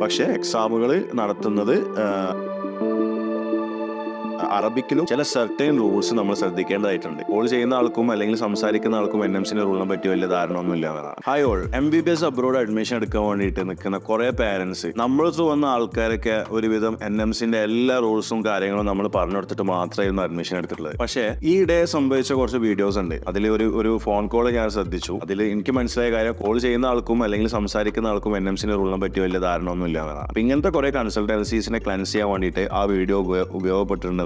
പക്ഷേ എക്സാമുകൾ നടത്തുന്നത് അറബിക്കിലും ചില സർട്ടൈൻ റൂൾസ് നമ്മൾ ശ്രദ്ധിക്കേണ്ടതായിട്ടുണ്ട്. കോൾ ചെയ്യുന്ന ആൾക്കും അല്ലെങ്കിൽ സംസാരിക്കുന്ന ആൾക്കും എൻ എം സിന്റെ റൂളിനെ പറ്റി വലിയ ധാരണ ഒന്നും ഇല്ല എന്നതാണ്. Hi all M B B S abroad admission എടുക്കാൻ വേണ്ടിയിട്ട് നിൽക്കുന്ന കുറെ പാരന്റ്സ് നമ്മൾ വന്ന ആൾക്കാരൊക്കെ ഒരുവിധം എൻ എം സിന്റെ എല്ലാ റൂൾസും കാര്യങ്ങളും നമ്മൾ പറഞ്ഞു കൊടുത്തിട്ട് മാത്രമായിരുന്നു അഡ്മിഷൻ എടുത്തിട്ടുള്ളത്. പക്ഷേ ഈ ഇടയെ സംഭവിച്ച കുറച്ച് വീഡിയോസ് ഉണ്ട്. അതിൽ ഒരു ഒരു ഫോൺ കോൾ ഞാൻ ശ്രദ്ധിച്ചു. അതിൽ എനിക്ക് മനസ്സിലായ കാര്യം കോൾ ചെയ്യുന്ന ആൾക്കും അല്ലെങ്കിൽ സംസാരിക്കുന്ന ആൾക്കും എൻ എം സിന്റെ റൂളിനെ പറ്റി വലിയ ധാരണ ഒന്നും ഇല്ല എന്നതാണ് ഇങ്ങനത്തെ കുറെ കൺസൾട്ടൻസീസിനെ ക്ലൻസ് ചെയ്യാൻ വേണ്ടിയിട്ട് ആ വീഡിയോ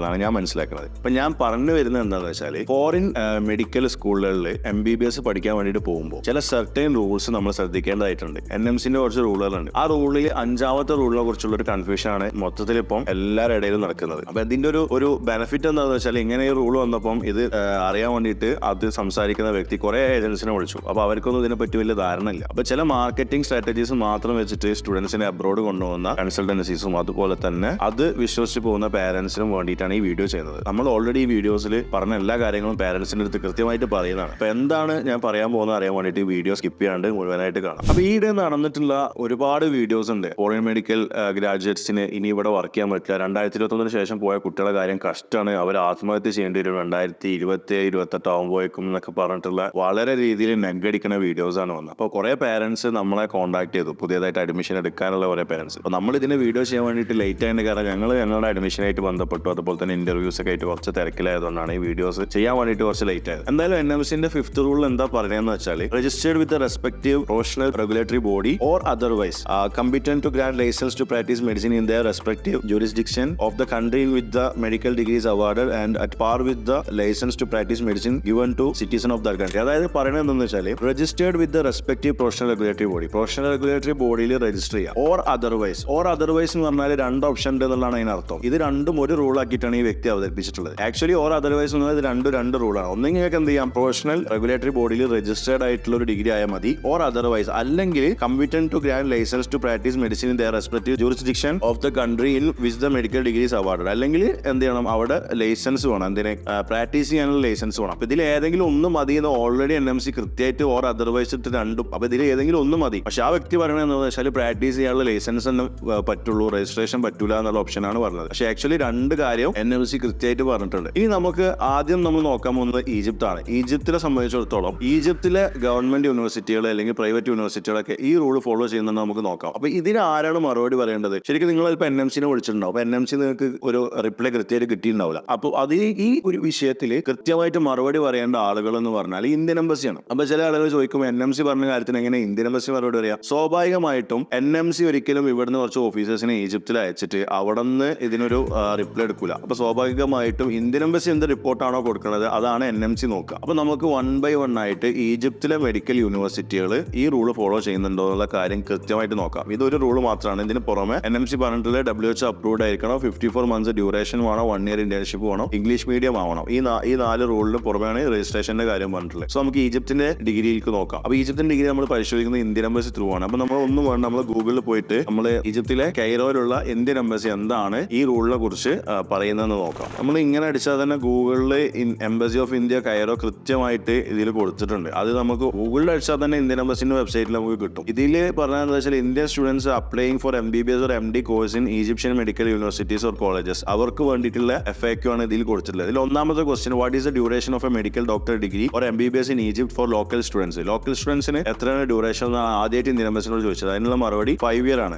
ഉപയോഗപ്പെട്ടിട്ടുണ്ടെന്നാണ് ഞാൻ മനസ്സിലാക്കുന്നത്. ഇപ്പൊ ഞാൻ പറഞ്ഞു വരുന്നത് എന്താണെന്ന് വെച്ചാൽ ഫോറിൻ മെഡിക്കൽ സ്കൂളുകളിൽ എം ബി ബി എസ് പഠിക്കാൻ വേണ്ടിയിട്ട് പോകുമ്പോൾ ചില സർട്ടൈൻ റൂൾസ് നമ്മൾ ശ്രദ്ധിക്കേണ്ടതായിട്ടുണ്ട്. എൻ എം സിന്റെ കുറച്ച് റൂളുകളുണ്ട് ആ റൂളിൽ അഞ്ചാമത്തെ റൂളിനെ കുറിച്ചുള്ള ഒരു കൺഫ്യൂഷൻ ആണ് മൊത്തത്തിൽ ഇപ്പം എല്ലാവരുടെ ഇടയിലും നടക്കുന്നത്. അപ്പൊ ഇതിന്റെ ഒരു ഒരു ബെനിഫിറ്റ് എന്താണെന്ന് വെച്ചാൽ ഇങ്ങനെ ഈ റൂൾ വന്നപ്പം ഇത് അറിയാൻ വേണ്ടിയിട്ട് അത് സംസാരിക്കുന്ന വ്യക്തി കുറെ ഏജൻസിനെ വിളിച്ചു. അപ്പൊ അവർക്കൊന്നും ഇതിനെപ്പറ്റി വലിയ ധാരണയില്ല ഇല്ല. അപ്പൊ ചില മാർക്കറ്റിംഗ് സ്ട്രാറ്റജീസ് മാത്രം വെച്ചിട്ട് സ്റ്റുഡൻസിനെ അബ്രോഡ് കൊണ്ടുപോകുന്ന കൺസൾട്ടൻസീസും അതുപോലെ തന്നെ അത് വിശ്വസിച്ച് പോകുന്ന പേരൻസിനും വേണ്ടിയിട്ടാണ് ഈ വീഡിയോ ചെയ്യുന്നത്. നമ്മൾ ഓൾറെഡി ഈ വീഡിയോസിൽ പറഞ്ഞ എല്ലാ കാര്യങ്ങളും പാരന്റ്സിന്റെ അടുത്ത് കൃത്യമായിട്ട് പറയുന്നതാണ്. അപ്പൊ എന്താണ് ഞാൻ പറയാൻ പോകുന്നത് അറിയാൻ വേണ്ടിയിട്ട് വീഡിയോ സ്കിപ്പ് ചെയ്യാണ്ട് മുഴുവനായിട്ട് കാണാം. അപ്പൊ ഈയിടെ നടന്നിട്ടുള്ള ഒരുപാട് വീഡിയോസ് ഉണ്ട്. ഫോറിൻ മെഡിക്കൽ ഗ്രാജുവേറ്റ്സിന് ഇനി ഇവിടെ വർക്ക് ചെയ്യാൻ പറ്റില്ല. രണ്ടായിരത്തി ഇരുപത്തൊന്നിന് ശേഷം പോയ കുട്ടികളുടെ കാര്യം കഷ്ടമാണ് അവർ ആത്മഹത്യ ചെയ്യേണ്ടി വരും. രണ്ടായിരത്തി ഇരുപത്തി ഇരുപത്തെട്ട് ആകുമ്പോഴേക്കും എന്നൊക്കെ പറഞ്ഞിട്ടുള്ള വളരെ രീതിയിൽ നെഗടിക്കുന്ന വീഡിയോസ് ആണ് വന്നത്. അപ്പോൾ കുറെ പാരന്റ്സ് നമ്മളെ കോൺടാക്ട് ചെയ്തു. പുതിയതായിട്ട് അഡ്മിഷൻ എടുക്കാനുള്ള കുറെ പാരന്റ്സ് അപ്പോൾ നമ്മൾ ഇതിന് വീഡിയോ ചെയ്യാൻ വേണ്ടിയിട്ട് ലേറ്റ് ആയതിന്റെ കാരണം ഞങ്ങൾ ഞങ്ങളുടെ അഡ്മിഷനായിട്ട് ബന്ധപ്പെട്ടു. അതുപോലെ തന്നെ ഇന്റർവ്യൂസ് ഒക്കെ ആയിട്ട് കുറച്ച് തിരക്കിലായതുകൊണ്ടാണ് ഈ വീഡിയോസ് ചെയ്യാൻ വേണ്ടിയിട്ട് കുറച്ച് ലേറ്റ് ആയത്. എന്തായാലും എൻ എം സിന്റെ ഫിഫ്ത് റൂൾ എന്താ പറയുന്നത് വെച്ചാൽ registered with respective professional regulatory body or otherwise competent to grant license to practice medicine in their respective jurisdiction of the country with the medical degrees award and at par with the license to practice medicine given to citizen of the country അതായത് പറയുന്നത് എന്താണെന്ന് വെച്ചാൽ registered with the respective professional regulatory body professional regulatory ബോഡിയിൽ register ചെയ്യുക. Or otherwise or otherwise എന്ന് പറഞ്ഞാൽ രണ്ട് option ഉണ്ട് എന്നുള്ളതാണ് അതിനർത്ഥം. ഇത് രണ്ടും ഒരു റൂൾ ആക്കിയിട്ടാണ് ഈ വ്യക്തി അവതരിപ്പിച്ചിട്ടുള്ളത്. ആക്ച്വലി ഓർ അതർവൈസ് എന്ന് രണ്ട് രണ്ട് റൂളാണ് ഒന്നെങ്കിൽ നിങ്ങൾക്ക് എന്ത് ചെയ്യാം? പ്രൊഫഷണൽ റെഗുലേറ്ററി ബോഡിയിൽ രജിസ്റ്റേർഡ് ആയിട്ടുള്ള ഒരു ഡിഗ്രി ആയാൽ മതി. ഓർ അതർവൈസ് അല്ലെങ്കിൽ competent to grant license to practice medicine in their respective jurisdiction of the country in which the medical degrees award അല്ലെങ്കിൽ എന്ത് ചെയ്യണം? അവിടെ ലൈസൻസ് വേണം. എന്തിനെ? പ്രാക്ടീസ് ചെയ്യാനുള്ള ലൈസൻസ് വേണം. അപ്പൊ ഇതിൽ ഏതെങ്കിലും ഒന്ന് മതി എന്ന് ഓൾറെഡി എൻ എം സി കൃത്യമായിട്ട് ഓർ അതർവൈസ് രണ്ടും. അപ്പൊ ഇതിൽ ഏതെങ്കിലും ഒന്ന് മതി. പക്ഷെ ആ വ്യക്തി എന്താണെന്ന് വെച്ചാൽ പ്രാക്ടീസ് ചെയ്യാനുള്ള ലൈസൻസ് തന്നെ പറ്റുള്ളൂ. രജിസ്ട്രേഷൻ പറ്റൂല എന്നുള്ള ഓപ്ഷനാണ് പറഞ്ഞത്. പക്ഷെ ആക്ച്വലി രണ്ട് കാര്യം എൻ എഫ് സി കൃത്യമായിട്ട് പറഞ്ഞിട്ടുണ്ട്. ഇനി നമുക്ക് ആദ്യം നമ്മൾ നോക്കാൻ പോകുന്നത് ഈജിപ്ത് ആണ് ഈജിപ്തിനെ സംബന്ധിച്ചിടത്തോളം ഈജിപ്തിലെ ഗവൺമെന്റ് യൂണിവേഴ്സിറ്റികൾ അല്ലെങ്കിൽ പ്രൈവറ്റ് യൂണിവേഴ്സിറ്റികളൊക്കെ ഈ റൂൾ ഫോളോ ചെയ്യുന്നുണ്ട് നമുക്ക് നോക്കാം. അപ്പൊ ഇതിന് ആരാണ് മറുപടി പറയേണ്ടത്? ശരിക്കും നിങ്ങൾ ഇപ്പൊ എൻ എം സിനെ വിളിച്ചിട്ടുണ്ടാവും. അപ്പൊ എൻ എം സി നിങ്ങൾക്ക് ഒരു റിപ്ലൈ കൃത്യമായിട്ട് കിട്ടിയിട്ടുണ്ടാവില്ല. അപ്പൊ അത് ഈ ഒരു വിഷയത്തിൽ കൃത്യമായിട്ട് മറുപടി പറയേണ്ട ആളുകൾ എന്ന് പറഞ്ഞാൽ ഇന്ത്യൻ എംബസിയാണ് അപ്പൊ ചില ആളുകൾ ചോദിക്കും എൻ എം സി പറഞ്ഞ കാര്യത്തിന് എങ്ങനെ ഇന്ത്യൻ എംബസി മറുപടി പറയാം? സ്വാഭാവികമായിട്ടും എൻ എം സി ഒരിക്കലും ഇവിടുന്ന് കുറച്ച് ഓഫീസേഴ്സിനെ ഈജിപ്തിൽ അയച്ചിട്ട് അവിടെ നിന്ന് ഇതിനൊരു റിപ്ലൈ എടുക്കൂല. അപ്പൊ സ്വാഭാവികമായിട്ടും ഇന്ത്യൻ എംബസി എന്ത് റിപ്പോർട്ടാണോ കൊടുക്കുന്നത് അതാണ് എൻ എം സി നോക്കുക. അപ്പോൾ നമുക്ക് വൺ ബൈ വൺ ആയിട്ട് ഈജിപ്തിലെ മെഡിക്കൽ യൂണിവേഴ്സിറ്റികൾ ഈ റൂൾ ഫോളോ ചെയ്യുന്നുണ്ടോ എന്നുള്ള കാര്യം കൃത്യമായിട്ട് നോക്കാം. ഇതൊരു റൂൾ മാത്രമാണ്. ഇതിന് പുറമെ എൻ എം സി പറഞ്ഞിട്ടുള്ള ഡബ്ല്യു എച്ച് അപ്രൂവ്ഡ് ആയിരിക്കണം. ഫിഫ്റ്റി ഫോർ മന്ത്സ് ഡ്യൂറേഷൻ വേണം. വൺ ഇയർ ഇന്റേൺഷിപ്പ് വേണം. ഇംഗ്ലീഷ് മീഡിയം ആവണം. ഈ ഈ നാല് റൂളിന് പുറമെയാണ് രജിസ്ട്രേഷന്റെ കാര്യം പറഞ്ഞിട്ടുള്ളത്. സോ നമുക്ക് ഈജിപ്തിന്റെ ഡിഗ്രിയിലേക്ക് നോക്കാം. അപ്പോൾ ഈജിപ്തിന്റെ ഡിഗ്രി നമ്മൾ പരിശോധിക്കുന്നത് ഇന്ത്യൻ എംബസി ത്രൂ ആണ്. അപ്പോൾ നമ്മൾ ഒന്നും വേണം നമ്മൾ ഗൂഗിളിൽ പോയിട്ട് നമ്മൾ ഈജിപ്തിലെ കൈറോയിലുള്ള ഇന്ത്യൻ എംബസി എന്താണ് ഈ റൂളിനെ കുറിച്ച് പറയുന്നതെന്ന് നോക്കാം. നമ്മൾ ഇങ്ങനെ അടിച്ചാൽ തന്നെ ഗൂഗിളിൽ എംബസി ഓഫ് ഇന്ത്യ കയറോ കൃത്യമായിട്ട് ഇതിൽ കൊടുത്തിട്ടുണ്ട്. അത് നമുക്ക് ഗൂഗിളിൽ അടിച്ചാൽ തന്നെ ഇന്ത്യൻ എംബസിന്റെ വെബ്സൈറ്റിൽ നമുക്ക് കിട്ടും. ഇതിൽ പറഞ്ഞതെന്ന് വെച്ചാൽ Indian students applying for M B B S or M D course in Egyptian medical universities or colleges അവർക്ക് വേണ്ടിയിട്ടുള്ള എഫ് എ ആണ് ഇതിൽ കൊടുത്തിട്ടുള്ളത്. ഇതിൽ ഒന്നാമത്തെ question what is the duration of a medical doctor degree or M B B S in Egypt for local students local സ്റ്റുഡൻസിന് എത്രയാണ് duration എന്ന് ആദ്യമായിട്ട് ഇന്ത്യൻ എംബസിനോട് ചോദിച്ചത്. അതിനുള്ള മറുപടി ഫൈവ് ഇയർ ആണ്.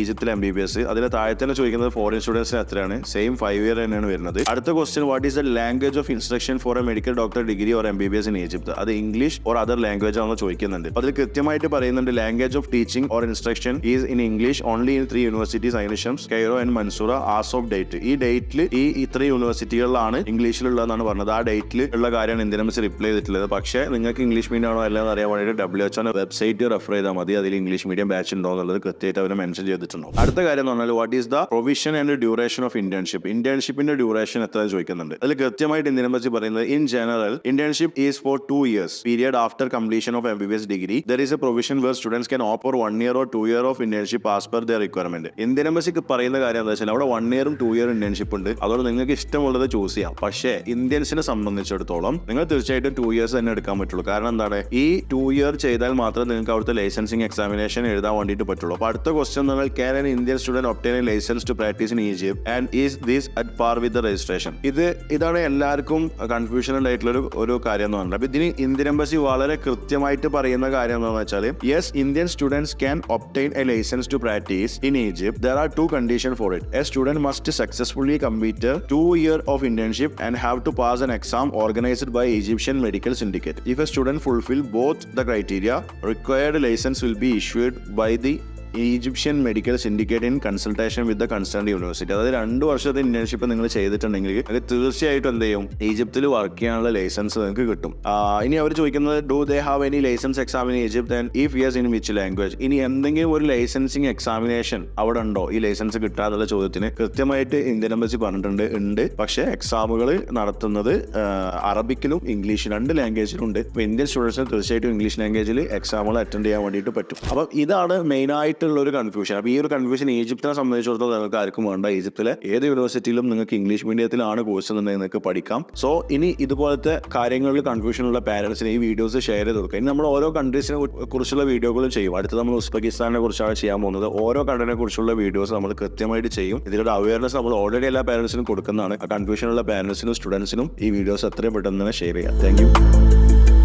ഈജിപ്തിലെ എം ബി ബി എസ് അതിന് താഴെ തന്നെ ചോദിക്കുന്നത് ഫോറിൻ സ്റ്റുഡൻസിന് എത്രയാണ്? സെയിം ഫൈവ് ഇയർ തന്നെയാണ് വരുന്നത്. അടുത്ത question what is the language of instruction for a medical doctor degree or M B B S in Egypt അത് ഇംഗ്ലീഷ് ഓർ അതർ ലാംഗ്വേജ് ആണെന്ന് ചോദിക്കുന്നുണ്ട്. അതിൽ കൃത്യമായിട്ട് പറയുന്നുണ്ട് language of teaching or instruction is in English only in three universities അതിനുശേഷം Cairo and Mansoura as of date ഈ ഡേറ്റിൽ ഈ ഇത്ര യൂണിവേഴ്സിറ്റികളിലാണ് ഇംഗ്ലീഷിലുള്ളതെന്നാണ് പറഞ്ഞത്. ആ ഡേറ്റിൽ ഉള്ള കാര്യമാണ് ഇന്ത്യൻ എംബസി റിപ്ലൈ ചെയ്തിട്ടുള്ളത്. പക്ഷേ നിങ്ങൾക്ക് ഇംഗ്ലീഷ് മീഡിയം ആണോ അല്ലെന്ന് അറിയാൻ വേണ്ടിയിട്ട് ഡബ്ല്യു എച്ച് വെബ്സൈറ്റ് റെഫർ ചെയ്താൽ മതി. അതിൽ ഇംഗ്ലീഷ് മീഡിയം ബാച്ച് ഉണ്ടോ എന്നുള്ളത് കൃത്യമായിട്ട് അവർ മെൻഷൻ ചെയ്തിട്ടുണ്ടോ അടുത്ത കാര്യം എന്ന് പറഞ്ഞാൽ what is the provision and duration of internship ഇന്റേൺഷിപ്പിന്റെ duration എത്ര ചോദിക്കുന്നുണ്ട്. അതിൽ കൃത്യമായിട്ട് ഇന്ത്യൻ എംബസി പറയുന്നത് in general internship is for two years period after completion of M B S degree there is a provision where students can opt one year or two year of internship as per the requirement Indian എംബസിക്ക് പറയുന്ന കാര്യം എന്താ വെച്ചാൽ അവിടെ one ഇയറും two year internship ഉണ്ട്. അതുകൊണ്ട് നിങ്ങൾക്ക് ഇഷ്ടമുള്ളത് ചൂസ് ചെയ്യാം. പക്ഷേ ഇന്ത്യൻസിനെ സംബന്ധിച്ചിടത്തോളം നിങ്ങൾ തീർച്ചയായിട്ടും ടു ഇയേഴ്സ് തന്നെ എടുക്കാൻ പറ്റുള്ളൂ. കാരണം എന്താണ്? ഈ ടു ഇയർ ചെയ്താൽ മാത്രമേ നിങ്ങൾക്ക് അവിടുത്തെ ലൈസൻസിങ് എക്സാമിനേഷൻ എഴുതാൻ വേണ്ടിയിട്ട് പറ്റുള്ളൂ. അപ്പോൾ അടുത്ത ക്വസ്റ്റ്യൻ എന്ന് പറഞ്ഞാൽ can Indian student obtain license to practice in Egypt and is these at par with registration ഇത് ഇതാണ് എല്ലാവർക്കും കൺഫ്യൂഷൻ ഉണ്ടായിട്ടുള്ള ഒരു ഒരു കാര്യം എന്ന് പറഞ്ഞത് അപ്പോൾ ഇതിന് ഇന്ത്യൻ എംബസി വളരെ കൃത്യമായിട്ട് പറയുന്ന കാര്യം എന്താണെന്ന് വെച്ചാൽ yes Indian students can obtain a license to practice in Egypt there are two condition for it a student must successfully complete two year of internship and have to pass an exam organised by Egyptian medical syndicate if a student fulfil both the criteria required license will be issued by the Egyptian medical syndicate in consultation with the concern university അതായത് രണ്ട് വർഷത്തെ internship നിങ്ങൾ ചെയ്തിട്ടുണ്ടെങ്കിൽ അത് തീർച്ചയായിട്ടും എന്ത് ചെയ്യും? ഈജിപ്തിൽ വർക്ക് ചെയ്യാനുള്ള ലൈസൻസ് നിങ്ങൾക്ക് കിട്ടും. ഇനി അവർ ചോദിക്കുന്നത് do they have any license exam in Egypt and if yes in which language ഇനി എന്തെങ്കിലും ഒരു ലൈസൻസിങ് എക്സാമിനേഷൻ അവിടെ ഉണ്ടോ? ഈ ലൈസൻസ് കിട്ടാതുള്ള ചോദ്യത്തിന് കൃത്യമായിട്ട് ഇന്ത്യൻ എംബസി പറഞ്ഞിട്ടുണ്ട് ഉണ്ട്. പക്ഷേ എക്സാമുകൾ നടത്തുന്നത് അറബിക്കിലും ഇംഗ്ലീഷ് രണ്ട് ലാംഗ്വേജിലും ഉണ്ട്. ഇന്ത്യൻ സ്റ്റുഡൻസിന് തീർച്ചയായിട്ടും ഇംഗ്ലീഷ് ലാംഗ്വേജിൽ എക്സാമുകൾ അറ്റൻഡ് ചെയ്യാൻ വേണ്ടിയിട്ട് പറ്റും. അപ്പം ഇതാണ് മെയിൻ ആയിട്ടുള്ള ഒരു കൺഫ്യൂഷൻ അപ്പോൾ ഈ ഒരു കൺഫ്യൂഷൻ ഈജിപ്തിനെ സംബന്ധിച്ചിടത്തോളം നിങ്ങൾക്ക് ആർക്കും വേണ്ട. ഈജിപ്തിലെ ഏത് യൂണിവേഴ്സിറ്റിയിലും നിങ്ങൾക്ക് ഇംഗ്ലീഷ് മീഡിയത്തിലാണ് കോഴ്സ് എന്നുണ്ടെങ്കിൽ നിങ്ങൾക്ക് പഠിക്കാം. സോ ഇനി ഇതുപോലത്തെ കാര്യങ്ങളിൽ കൺഫ്യൂഷൻ ഉള്ള പാരൻസിന് ഈ വീഡിയോസ് ഷെയർ ചെയ്ത് കൊടുക്കുക ഇനി നമ്മൾ ഓരോ കൺട്രീസിനെ കുറിച്ചുള്ള വീഡിയോകളും ചെയ്യും. അടുത്ത് നമ്മൾ ഉസ്ബെക്കിസ്ഥാനെ കുറിച്ചാണ് ചെയ്യാൻ പോകുന്നത്. ഓരോ കൺട്രീനെ കുറിച്ചുള്ള വീഡിയോസ് നമ്മൾ കൃത്യമായിട്ട് ചെയ്യും. ഇതിലൊരു അവയർനെസ് നമ്മൾ ഓൾറെഡി എല്ലാ പാരൻസിനും കൊടുക്കുന്നതാണ്. കൺഫ്യൂഷൻ ഉള്ള പാരൻസിനും സ്റ്റുഡൻസിനും ഈ വീഡിയോസ് എത്രയും പെട്ടെന്ന് തന്നെ ഷെയർ ചെയ്യാം. താങ്ക്